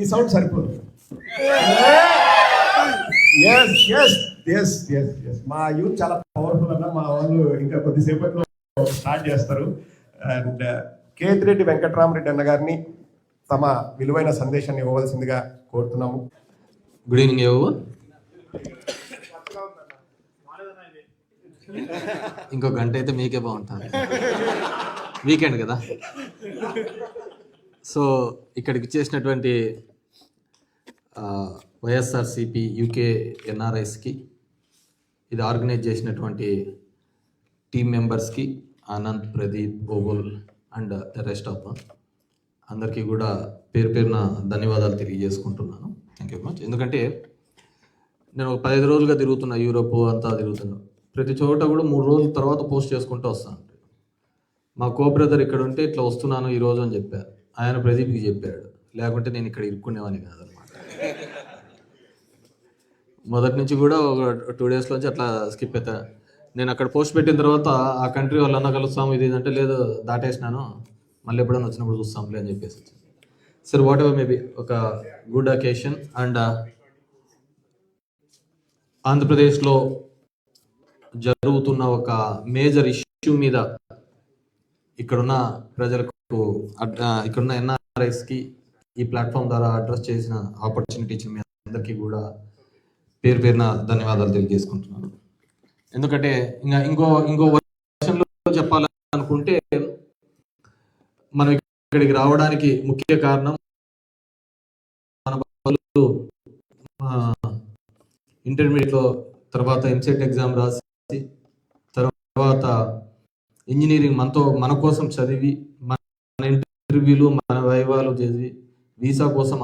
ఈ సౌండ్ సరిపోదు. Yes yes yes yes yes మా యూత్ చాలా పవర్ఫుల్ అన్న మా వాళ్ళు ఇంకా కొద్దిసేపట్లో స్టార్ట్ చేస్తారు. అండ్ కేతిరెడ్డి వెంకట్రామరెడ్డి అన్న గారిని తమ విలువైన సందేశాన్ని ఇవ్వవలసిందిగా కోరుతున్నాము. గుడ్ ఈవినింగ్ ఏవో ఇంకో గంట అయితే మీకే బాగుంటుంది. వీకెండ్ కదా? సో ఇక్కడికి చేసినటువంటి వైఎస్ఆర్సిపి యూకే ఎన్ఆర్ఎస్కి ఇది ఆర్గనైజ్ చేసినటువంటి టీమ్ మెంబర్స్కి ఆనంద్ ప్రదీప్ బోబుల్ అండ్ ద రెస్ట్ ఆఫ్ అందరికీ కూడా పేరు పేరున ధన్యవాదాలు తెలియజేసుకుంటున్నాను. థ్యాంక్ యూ మచ్ ఎందుకంటే నేను ఒక పదిహేను రోజులుగా తిరుగుతున్నా యూరోప్ అంతా తిరుగుతున్నా. ప్రతి చోట కూడా మూడు రోజుల తర్వాత పోస్ట్ చేసుకుంటూ వస్తాను. మా కో బ్రదర్ ఇక్కడ ఉంటే ఇట్లా వస్తున్నాను ఈ రోజు అని చెప్పారు. ఆయన ప్రదీప్కి చెప్పాడు. లేకుంటే నేను ఇక్కడ ఇరుక్కునేవాని కాదనమాట. మొదటి నుంచి కూడా ఒక టూ డేస్లోంచి అట్లా స్కిప్ అవుతా నేను అక్కడ పోస్ట్ పెట్టిన తర్వాత ఆ కంట్రీ వాళ్ళన్నా కలుస్తాము ఇది అంటే లేదు దాటేసినాను. మళ్ళీ ఎప్పుడైనా వచ్చినప్పుడు చూస్తాంలే అని చెప్పేసి సార్ వాట్ ఎవర్ మేబీ ఒక గుడ్ అకేషన్ అండ్ uh, ఆంధ్రప్రదేశ్లో జరుగుతున్న ఒక మేజర్ ఇష్యూ మీద ఇక్కడున్న ప్రజలకు ఇక్కడ ఉన్న ఎన్ఆర్ఎస్కి ఈ ప్లాట్ఫామ్ ద్వారా అడ్రస్ చేసిన ఆపర్చునిటీ ఇచ్చిన మీ అందరికీ కూడా పేరు పేరున ధన్యవాదాలు తెలియజేసుకుంటున్నాను. ఎందుకంటే ఇంకా ఇంకో ఇంకో వర్షంలో చెప్పాలనుకుంటే మనం ఇక్కడికి రావడానికి ముఖ్య కారణం మన వాళ్ళు ఇంటర్మీడియట్లో తర్వాత ఎంసెట్ ఎగ్జామ్ రాసి తర్వాత ఇంజనీరింగ్ మనతో మన కోసం చదివి మన ఇంటర్వ్యూలు మన వైవాలు చేసి వీసా కోసం